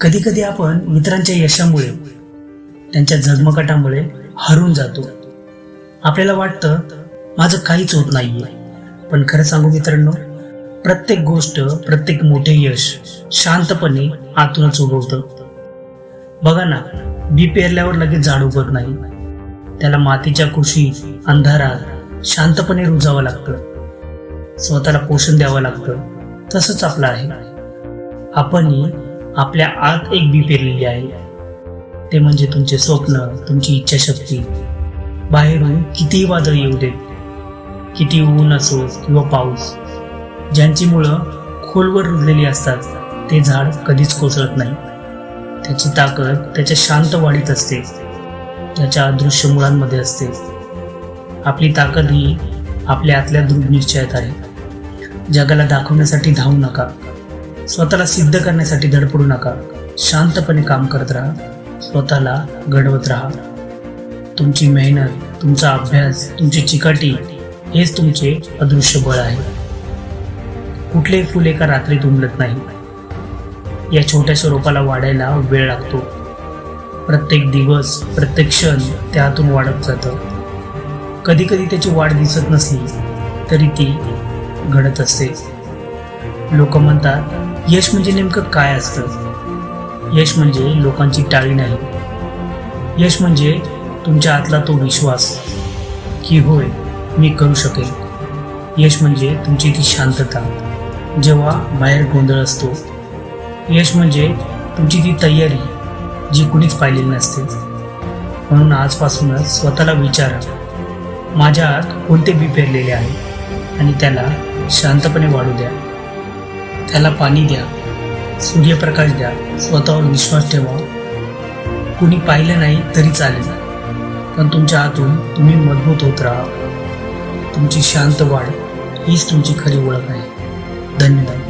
कधी कधी आपण मित्रांच्या यशामुळे त्यांच्या झगमगाटामुळे हरून जातो. आपल्याला वाटतं माझं काहीच होत नाहीये. पण खरं सांगू मित्रांनो प्रत्येक गोष्ट प्रत्येक मोठे यश शांतपणे आतूनच उगवतं. बघा ना बी पेरल्यावर लगेच झाड उगत नाही. त्याला मातीच्या कुशीत अंधारात शांतपणे रुजावं लागतं. स्वतःला पोषण द्यावं लागतं. तसंच आपलं आहे. आपणही आपल्या आत एक बी पेरलेली आहे. ते म्हणजे तुमचे स्वप्न तुमची इच्छाशक्ती. बाहेरून कितीही वादळ येऊ देत किती ऊन असो किंवा पाऊस ज्यांची मुळं खोलवर रुजलेली असतात ते झाड कधीच कोसळत नाही. त्याची ताकद त्याच्या शांत वाढीत असते त्याच्या अदृश्य मुळांमध्ये असते. आपली ताकद ही आपल्या आतल्या दृढ निश्चयात आहे. जगाला दाखवण्यासाठी धावू नका. स्वतःला सिद्ध करण्यासाठी धडपडू नका. शांतपणे काम करत राहा. स्वतःला घडवत राहा. तुमची मेहनत तुमचा अभ्यास तुमची चिकाटी हेच तुमचे अदृश्य बळ आहे. कुठलेही फुल एका रात्रीत उमलत नाही. या छोट्याशा रोपाला वाढायला वेळ लागतो. प्रत्येक दिवस प्रत्येक क्षण त्यातून वाढत जातं. कधी कधी त्याची वाढ दिसत नसली तरी ती घडत असते. लोक म्हणतात यश म्हणजे नेमकं काय असतं? यश म्हणजे लोकांची टाळी नाही. यश म्हणजे तुमच्या आतला तो विश्वास की होय मी करू शकेल यश म्हणजे तुमची ती शांतता जेव्हा बाहेर गोंधळ असतो. यश म्हणजे तुमची ती तयारी जी कुणीच पाहिलेली नसते. म्हणून आजपासूनच स्वतःला विचारा माझ्या आत कोणते बी पेरलेले आहे? आणि त्याला शांतपणे वाढू द्या. त्याला पाणी द्या. सूर्यप्रकाश द्या. स्वतःवर विश्वास ठेवा. कुणी पाहिलं नाही तरी चालेल. पण तुमच्या आतून तुम्ही मजबूत होत राहा. तुमची शांत वाढ हीच तुमची खरी ओळख आहे. धन्यवाद.